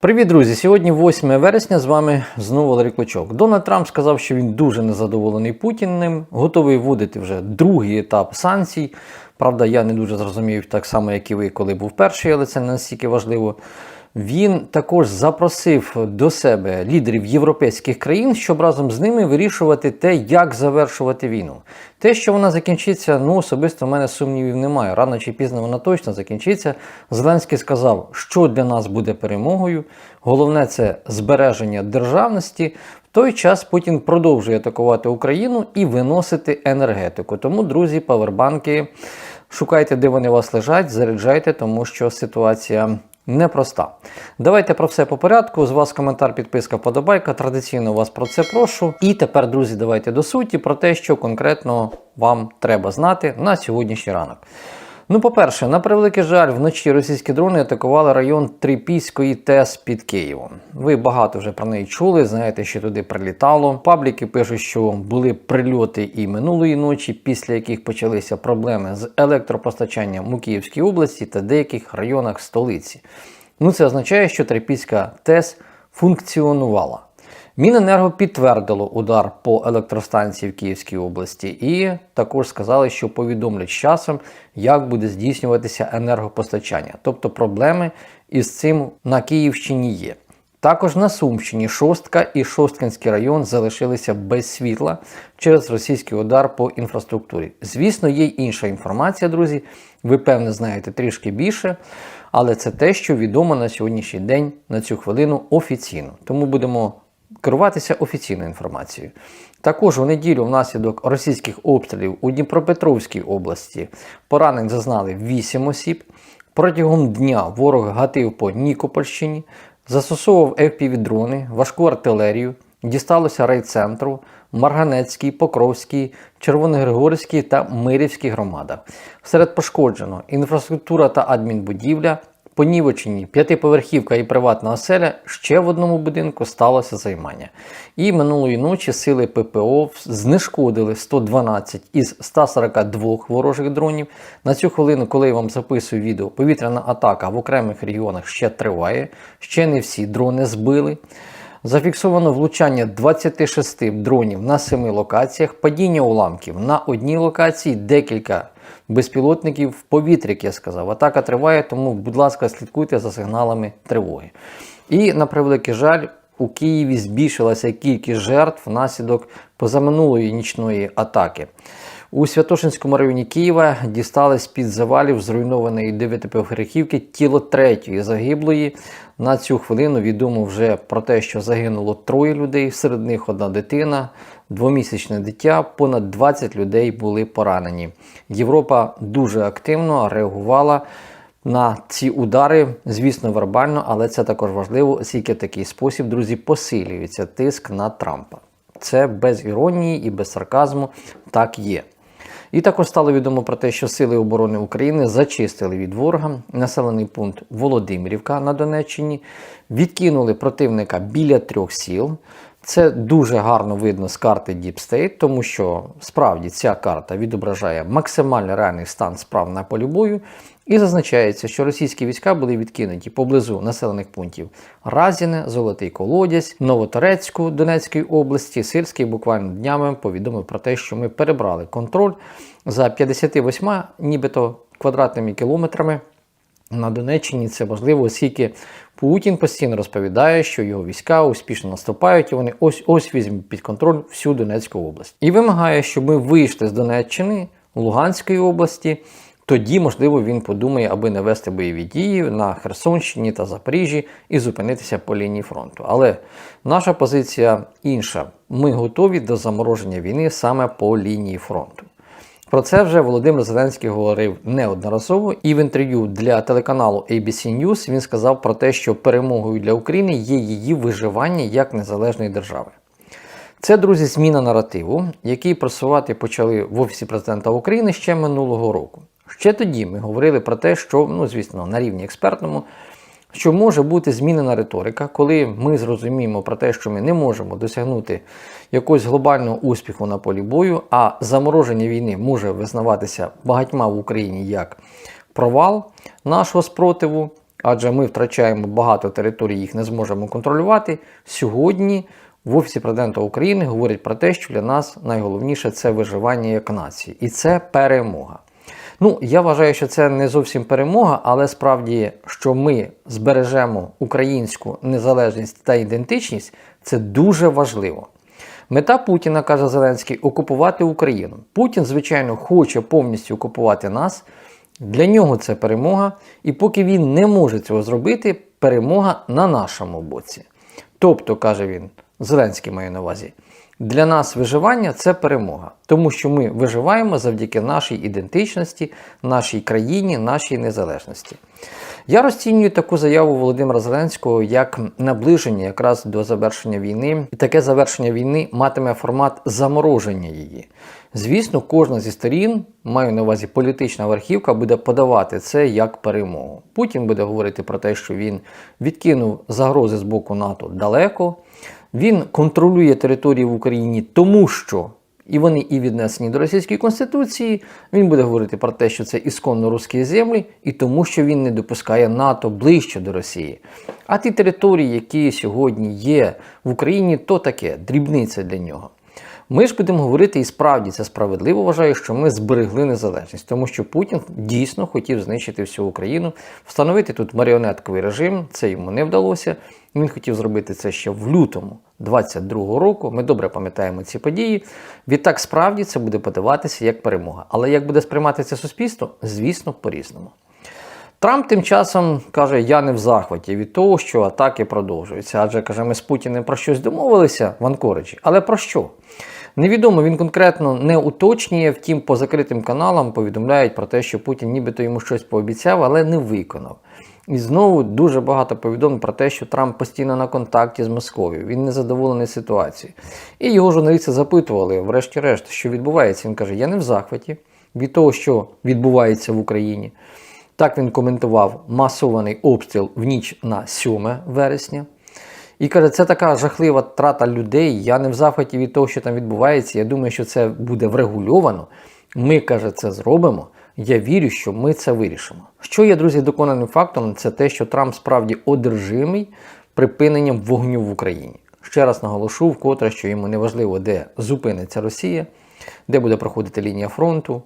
Привіт, друзі! Сьогодні 8 вересня. З вами знову Валерій Клочок. Дональд Трамп сказав, що він дуже незадоволений Путіним, готовий вводити вже другий етап санкцій. Правда, я не дуже зрозумів так само, як і ви, коли був перший, але це не настільки важливо. Він також запросив до себе лідерів європейських країн, щоб разом з ними вирішувати те, як завершувати війну. Те, що вона закінчиться, ну особисто в мене сумнівів немає. Рано чи пізно вона точно закінчиться. Зеленський сказав, що для нас буде перемогою. Головне це збереження державності. В той час Путін продовжує атакувати Україну і виносити енергетику. Тому, друзі, павербанки, шукайте, де вони у вас лежать, заряджайте, тому що ситуація непроста. Давайте про все по порядку. З вас коментар, підписка, вподобайка. Традиційно вас про це прошу. І тепер, друзі, давайте до суті про те, що конкретно вам треба знати на сьогоднішній ранок. Ну, по-перше, на превеликий жаль, вночі російські дрони атакували район Трипільської ТЕС під Києвом. Ви багато вже про неї чули, знаєте, що туди прилітало. Пабліки пишуть, що були прильоти і минулої ночі, після яких почалися проблеми з електропостачанням у Київській області та деяких районах столиці. Ну, це означає, що Трипільська ТЕС функціонувала. Міненерго підтвердило удар по електростанції в Київській області і також сказали, що повідомлять з часом, як буде здійснюватися енергопостачання. Тобто проблеми із цим на Київщині є. Також на Сумщині Шостка і Шосткинський район залишилися без світла через російський удар по інфраструктурі. Звісно, є інша інформація, друзі. Ви певне знаєте трішки більше, але це те, що відомо на сьогоднішній день на цю хвилину офіційно. Тому будемо керуватися офіційною інформацією. Також у неділю внаслідок російських обстрілів у Дніпропетровській області поранень зазнали 8 осіб. Протягом дня ворог гатив по Нікопольщині, застосовував FPV-дрони, важку артилерію, дісталося райцентру, Марганецький, Покровський, Червоногригорський та Мирівський громадах. Серед пошкоджено інфраструктура та адмінбудівля, понівечені п'ятиповерхівка і приватна оселя, ще в одному будинку сталося займання. І минулої ночі сили ППО знешкодили 112 із 142 ворожих дронів. На цю хвилину, коли я вам записую відео, повітряна атака в окремих регіонах ще триває, ще не всі дрони збили. Зафіксовано влучання 26 дронів на 7 локаціях, падіння уламків на одній локації, декілька безпілотників в повітрі, як я сказав. Атака триває, тому, будь ласка, слідкуйте за сигналами тривоги. І на превеликий жаль, у Києві збільшилася кількість жертв внаслідок позаминулої нічної атаки. У Святошинському районі Києва дістались під завалів зруйнованої дев'ятиповерхівки тіло третьої загиблої. На цю хвилину відомо вже про те, що загинуло троє людей, серед них одна дитина, двомісячне дитя, понад 20 людей були поранені. Європа дуже активно реагувала на ці удари, звісно, вербально, але це також важливо, оскільки такий спосіб, друзі, посилюється тиск на Трампа. Це без іронії і без сарказму так є. І також стало відомо про те, що Сили оборони України зачистили від ворога населений пункт Володимирівка на Донеччині, відкинули противника біля трьох сіл. Це дуже гарно видно з карти Deep State, тому що справді ця карта відображає максимально реальний стан справ на полі бою. І зазначається, що російські війська були відкинуті поблизу населених пунктів Разіне, Золотий Колодязь, Новоторецьку Донецької області. Сирський буквально днями повідомив про те, що ми перебрали контроль за 58 нібито квадратними кілометрами. На Донеччині це важливо, оскільки Путін постійно розповідає, що його війська успішно наступають, і вони ось ось візьмуть під контроль всю Донецьку область. І вимагає, щоб ми вийшли з Донеччини, Луганської області. Тоді, можливо, він подумає, аби не вести бойові дії на Херсонщині та Запоріжжі і зупинитися по лінії фронту. Але наша позиція інша. Ми готові до замороження війни саме по лінії фронту. Про це вже Володимир Зеленський говорив неодноразово, і в інтерв'ю для телеканалу ABC News він сказав про те, що перемогою для України є її виживання як незалежної держави. Це, друзі, зміна наративу, який просувати почали в Офісі президента України ще минулого року. Ще тоді ми говорили про те, що, ну, звісно, на рівні експертному, що може бути змінена риторика, коли ми зрозуміємо про те, що ми не можемо досягнути якогось глобального успіху на полі бою, а замороження війни може визнаватися багатьма в Україні як провал нашого спротиву. адже ми втрачаємо багато територій, їх не зможемо контролювати. Сьогодні в Офісі президента України говорять про те, що для нас найголовніше це виживання як нації, і це перемога. Ну, я вважаю, що це не зовсім перемога, але справді, що ми збережемо українську незалежність та ідентичність, це дуже важливо. Мета Путіна, каже Зеленський, окупувати Україну. Путін, звичайно, хоче повністю окупувати нас. Для нього це перемога, і поки він не може цього зробити, перемога на нашому боці. Тобто, каже він, Зеленський має на увазі, для нас виживання це перемога, тому що ми виживаємо завдяки нашій ідентичності, нашій країні, нашій незалежності. Я розцінюю таку заяву Володимира Зеленського як наближення якраз до завершення війни, і таке завершення війни матиме формат замороження її. Звісно, кожна зі сторін, маю на увазі політична верхівка, буде подавати це як перемогу. Путін буде говорити про те, що він відкинув загрози з боку НАТО далеко. Він контролює території в Україні, тому що і вони і віднесені до Російської Конституції. Він буде говорити про те, що це ісконно русські землі, і тому, що він не допускає НАТО ближче до Росії. А ті території, які сьогодні є в Україні, то таке дрібниця для нього. Ми ж будемо говорити, і справді це справедливо вважаю, що ми зберегли незалежність, тому що Путін дійсно хотів знищити всю Україну, встановити тут маріонетковий режим. Це йому не вдалося. Він хотів зробити це ще в лютому 22-го року. Ми добре пам'ятаємо ці події. Відтак, справді це буде подаватися як перемога. Але як буде сприймати це суспільство, звісно, по-різному. Трамп тим часом каже: я не в захваті від того, що атаки продовжуються. Адже каже, ми з Путіним про щось домовилися в Анкориджі. Але про що? Невідомо, він конкретно не уточнює, втім, по закритим каналам повідомляють про те, що Путін нібито йому щось пообіцяв, але не виконав. І знову дуже багато повідомлень про те, що Трамп постійно на контакті з Московією, він не задоволений ситуацією. І його журналісти запитували, врешті-решт, що відбувається. Він каже: Я не в захваті від того, що відбувається в Україні. Так він коментував масований обстріл в ніч на 7 вересня. І каже, це така жахлива трата людей. Я не в захваті від того, що там відбувається. Я думаю, що це буде врегульовано. Ми, каже, це зробимо. Я вірю, що ми це вирішимо. Що є, друзі, доконаним фактом, це те, що Трамп справді одержимий припиненням вогню в Україні. Ще раз наголошу, вкотре, що йому не важливо, де зупиниться Росія, де буде проходити лінія фронту.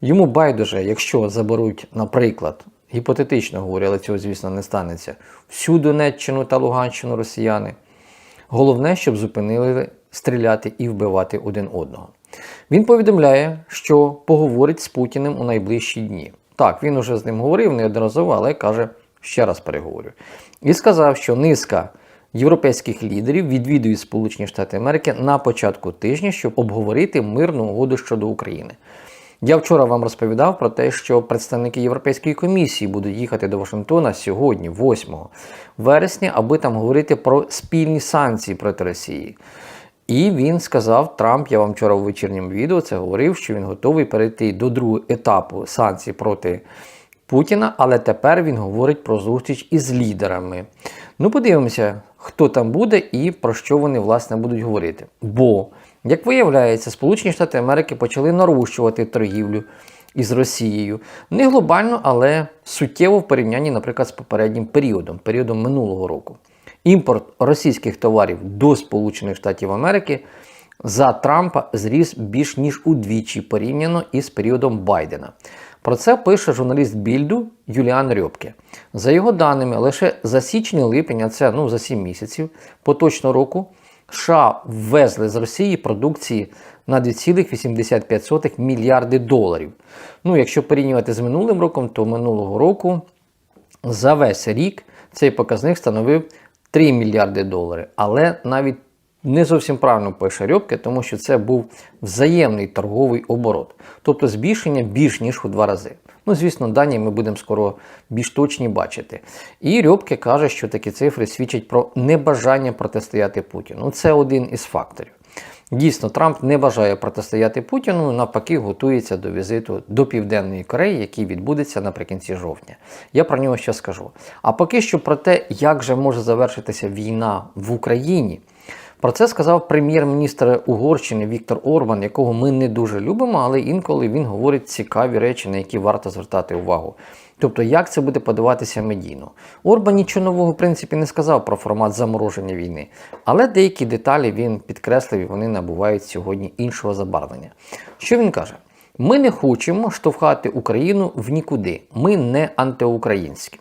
Йому байдуже, якщо заберуть, наприклад, гіпотетично говорю, але цього, звісно, не станеться, всю Донеччину та Луганщину росіяни. Головне, щоб зупинили стріляти і вбивати один одного. Він повідомляє, що поговорить з Путіним у найближчі дні. Так, він уже з ним говорив неодноразово, але каже, ще раз переговорю. І сказав, що низка європейських лідерів відвідують Сполучені Штати Америки на початку тижня, щоб обговорити мирну угоду щодо України. Я вчора вам розповідав про те, що представники Європейської комісії будуть їхати до Вашингтона сьогодні, 8 вересня, аби там говорити про спільні санкції проти Росії. І він сказав, Трамп, я вам вчора у вечірньому відео це говорив, що він готовий перейти до другого етапу санкцій проти Путіна, але тепер він говорить про зустріч із лідерами. Ну, подивимося, хто там буде і про що вони власне будуть говорити. Бо, як виявляється, Сполучені Штати Америки почали нарощувати торгівлю із Росією. Не глобально, але суттєво в порівнянні, наприклад, з попереднім періодом, періодом минулого року. Імпорт російських товарів до Сполучених Штатів Америки за Трампа зріс більш ніж удвічі порівняно із періодом Байдена. Про це пише журналіст Більду Юліан Рьобке. За його даними, лише за січень-липень, а це ну, за 7 місяців поточного року, США ввезли з Росії продукції на 2,85 мільярди доларів. Ну, якщо порівнювати з минулим роком, то минулого року за весь рік цей показник становив 3 мільярди доларів. Але навіть не зовсім правильно пише Рьобке, тому що це був взаємний торговий оборот, тобто збільшення більш ніж у два рази. Ну, звісно, дані ми будемо скоро більш точні бачити. І Рьобке каже, що такі цифри свідчать про небажання протистояти Путіну. Ну, Це один із факторів. Дійсно, Трамп не бажає протистояти Путіну, навпаки, готується до візиту до Південної Кореї, який відбудеться наприкінці жовтня. Я про нього ще скажу. А поки що про те, як же може завершитися війна в Україні. Про це сказав прем'єр-міністр Угорщини Віктор Орбан, якого ми не дуже любимо, але інколи він говорить цікаві речі, на які варто звертати увагу. Тобто, як це буде подаватися медійно. Орбан нічого нового в принципі не сказав про формат замороження війни, але деякі деталі він підкреслив і вони набувають сьогодні іншого забарвлення. Що він каже? Ми не хочемо штовхати Україну в нікуди. Ми не антиукраїнські.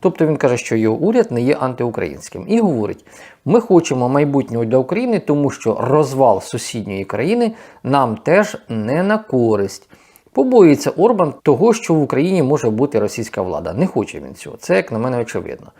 Тобто він каже, що його уряд не є антиукраїнським. І говорить: ми хочемо майбутнього для України, тому що розвал сусідньої країни нам теж не на користь. Побоюється Орбан того, що в Україні може бути російська влада. Не хоче він цього. Це, як на мене, очевидно.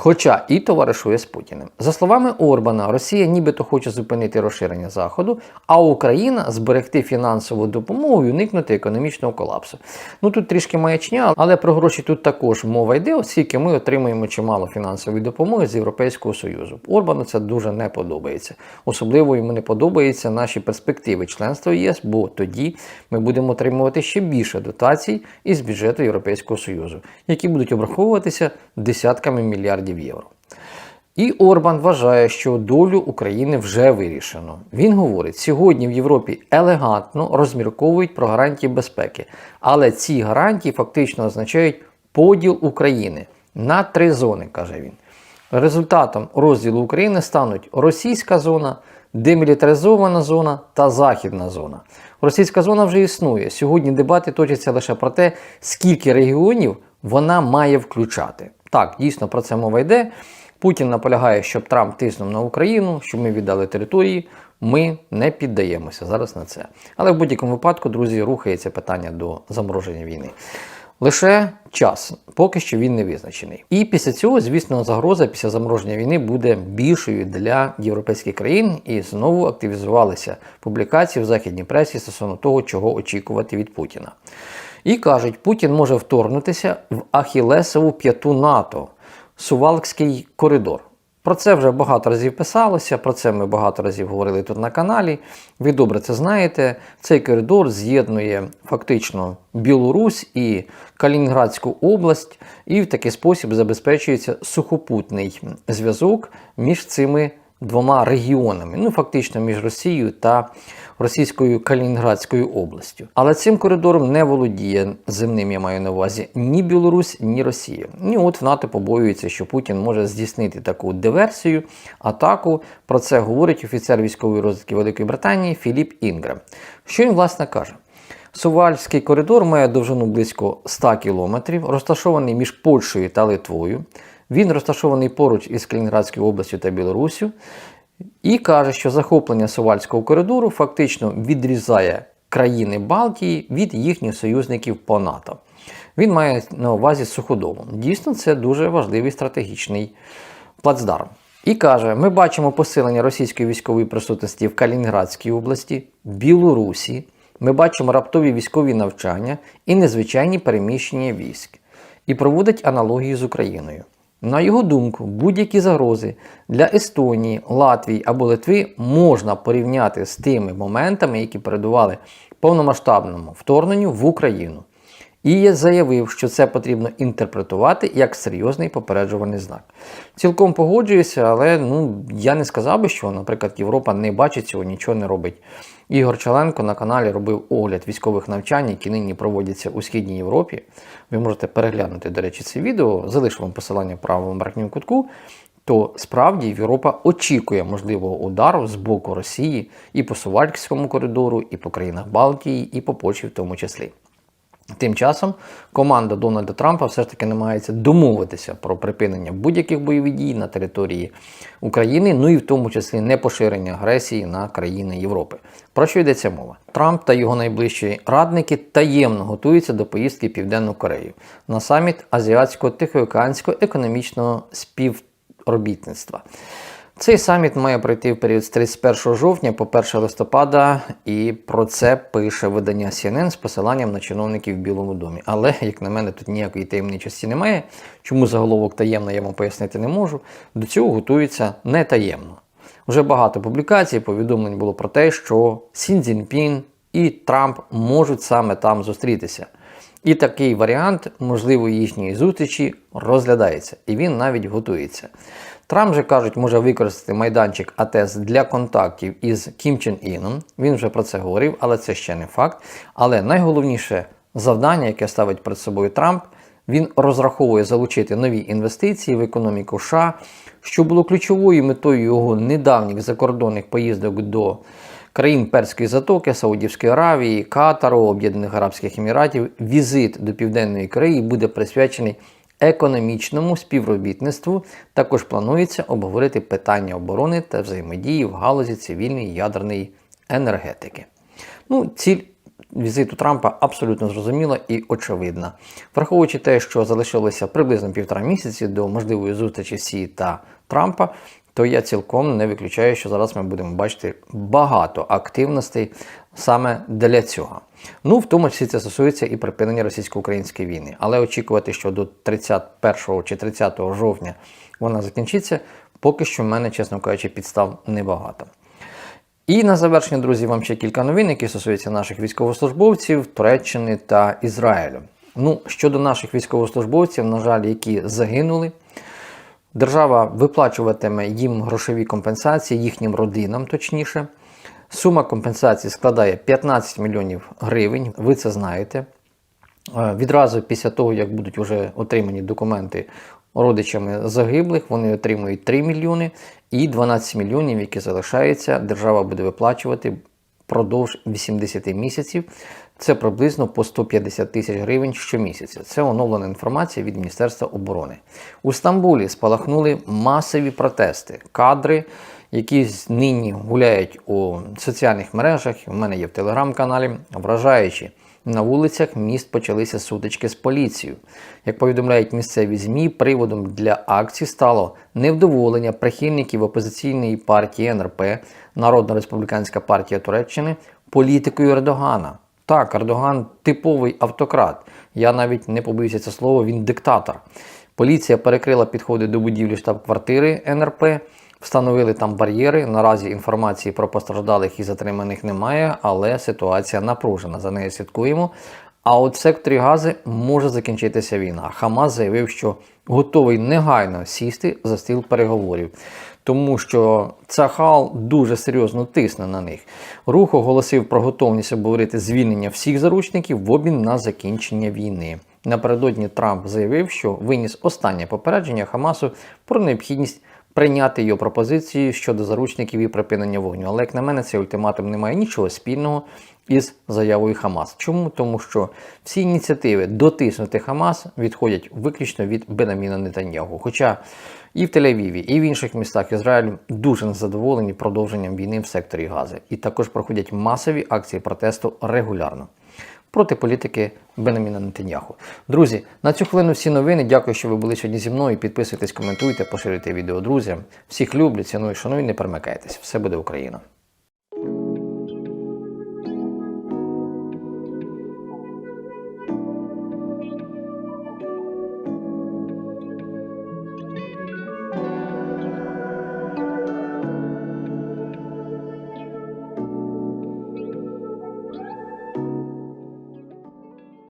Хоча і товаришує з Путіним. За словами Орбана, Росія нібито хоче зупинити розширення Заходу, а Україна зберегти фінансову допомогу і уникнути економічного колапсу. Ну тут трішки маячня, але про гроші тут також мова йде, оскільки ми отримуємо чимало фінансової допомоги з Європейського Союзу. Орбану це дуже не подобається. Особливо йому не подобаються наші перспективи членства ЄС, бо тоді ми будемо отримувати ще більше дотацій із бюджету Європейського Союзу, які будуть обраховуватися десятками мільярдів євро. І Орбан вважає, що долю України вже вирішено. Він говорить, сьогодні в Європі елегантно розмірковують про гарантії безпеки, але ці гарантії фактично означають поділ України на три зони, каже він. Результатом розділу України стануть російська зона, демілітаризована зона та західна зона. Російська зона вже існує. Сьогодні дебати точаться лише про те, скільки регіонів вона має включати. Так, дійсно про це мова йде. Путін наполягає, щоб Трамп тиснув на Україну, щоб ми віддали території. Ми не піддаємося зараз на це. Але в будь-якому випадку, друзі, рухається питання до замороження війни. Лише час, поки що він не визначений. І після цього, звісно, загроза після замороження війни буде більшою для європейських країн, і знову активізувалися публікації в західній пресі стосовно того, чого очікувати від Путіна. І кажуть, Путін може вторгнутися в Ахілесову п'яту НАТО, Сувалкський коридор. Про це вже багато разів писалося, про це ми багато разів говорили тут на каналі. Ви добре це знаєте. Цей коридор з'єднує фактично Білорусь і Калінінградську область, і в такий спосіб забезпечується сухопутний зв'язок між цими двома регіонами, ну фактично між Росією та російською Калінінградською областю. Але цим коридором не володіє земним, я маю на увазі ні Білорусь, ні Росія. І от в НАТО побоюється, що Путін може здійснити таку диверсію, атаку. Про це говорить офіцер військової розвідки Великої Британії Філіп Інгрем. Що він власне каже? Сувальський коридор має довжину близько 100 кілометрів, розташований між Польщею та Литвою. Він розташований поруч із Калінінградською областю та Білоруссю. І каже, що захоплення Сувальського коридору фактично відрізає країни Балтії від їхніх союзників по НАТО. Він має на увазі суходолу. Дійсно, це дуже важливий стратегічний плацдарм. І каже: ми бачимо посилення російської військової присутності в Калінінградській області, Білорусі. Ми бачимо раптові військові навчання і незвичайні переміщення військ. І проводить аналогію з Україною. На його думку, будь-які загрози для Естонії, Латвії або Литви можна порівняти з тими моментами, які передували повномасштабному вторгненню в Україну. І заявив, що це потрібно інтерпретувати як серйозний попереджувальний знак. Цілком погоджуюся, але ну, я не сказав би, що, наприклад, Європа не бачить цього, нічого не робить. Ігор Челенко на каналі робив огляд військових навчань, які нині проводяться у Східній Європі. Ви можете переглянути, до речі, це відео, залишу вам посилання в правому верхньому кутку. То справді Європа очікує можливого удару з боку Росії і по Сувальському коридору, і по країнах Балтії, і по Польщі в тому числі. Тим часом команда Дональда Трампа все ж таки намагається домовитися про припинення будь-яких бойових дій на території України, ну і в тому числі не поширення агресії на країни Європи. Про що йдеться мова? Трамп та його найближчі радники таємно готуються до поїздки в Південну Корею на саміт Азіатського Тихоокеанського економічного співробітництва. Цей саміт має пройти в період з 31 жовтня по 1 листопада, і про це пише видання CNN з посиланням на чиновників в Білому домі. Але, як на мене, тут ніякої таємничості немає. Чому заголовок таємно, я вам пояснити не можу. До цього готується не таємно. Вже багато публікацій, повідомлень було про те, що Сін Цзіньпін і Трамп можуть саме там зустрітися. І такий варіант можливої їхньої зустрічі розглядається, і він навіть готується. Трамп же кажуть, може використати майданчик АТЕС для контактів із Кім Чен Іном. Він вже про це говорив, але це ще не факт. Але найголовніше завдання, яке ставить перед собою Трамп, він розраховує залучити нові інвестиції в економіку США, що було ключовою метою його недавніх закордонних поїздок до країн Перської затоки, Саудівської Аравії, Катару, Об'єднаних Арабських Еміратів. Візит до Південної Кореї буде присвячений економічному співробітництву. Також планується обговорити питання оборони та взаємодії в галузі цивільної ядерної енергетики. Ну, ціль візиту Трампа абсолютно зрозуміла і очевидна. Враховуючи те, що залишилося приблизно півтора місяці до можливої зустрічі Сі та Трампа, то я цілком не виключаю, що зараз ми будемо бачити багато активностей саме для цього. Ну, в тому числі це стосується і припинення російсько-української війни. Але очікувати, що до 31 чи 30 жовтня вона закінчиться, поки що в мене, чесно кажучи, підстав небагато. І на завершення, друзі, вам ще кілька новин, які стосуються наших військовослужбовців, Туреччини та Ізраїлю. Ну, щодо наших військовослужбовців, на жаль, які загинули, держава виплачуватиме їм грошові компенсації, їхнім родинам, точніше. Сума компенсації складає 15 мільйонів гривень, ви це знаєте. Е, Відразу після того, як будуть вже отримані документи родичами загиблих, вони отримують 3 мільйони і 12 мільйонів, які залишаються, держава буде виплачувати впродовж 80 місяців. Це приблизно по 150 тисяч гривень щомісяця. Це оновлена інформація від Міністерства оборони. У Стамбулі спалахнули масові протести, кадри, які нині гуляють у соціальних мережах. У мене є в телеграм-каналі, вражаючі. На вулицях міст почалися сутички з поліцією. Як повідомляють місцеві ЗМІ, приводом для акцій стало невдоволення прихильників опозиційної партії НРП, Народна республіканська партія Туреччини, політикою Ердогана. Так, Ердоган типовий автократ. Я навіть не побоюся це слово, він диктатор. Поліція перекрила підходи до будівлі штаб-квартири НРП. Встановили там бар'єри. Наразі інформації про постраждалих і затриманих немає, але ситуація напружена. За нею слідкуємо. А от в секторі Гази може закінчитися війна. Хамас заявив, що готовий негайно сісти за стіл переговорів, тому що Цахал дуже серйозно тисне на них. Рух оголосив про готовність обговорити звільнення всіх заручників в обмін на закінчення війни. Напередодні Трамп заявив, що виніс останнє попередження Хамасу про необхідність прийняти його пропозиції щодо заручників і припинення вогню. Але як на мене, цей ультиматум не має нічого спільного із заявою Хамас. Чому? Тому що всі ініціативи дотиснути Хамас відходять виключно від Бенаміна Нетаньягу. Хоча і в Тель-Авіві, і в інших містах Ізраїлю дуже незадоволені продовженням війни в секторі Гази. І також проходять масові акції протесту регулярно. Проти політики Бенаміна Нетаньяху. Друзі, на цю хвилину всі новини. Дякую, що ви були сьогодні зі мною. Підписуйтесь, коментуйте, поширюйте відео друзям. Всіх люблю, ціную, шаную, не перемикайтесь. Все буде Україна!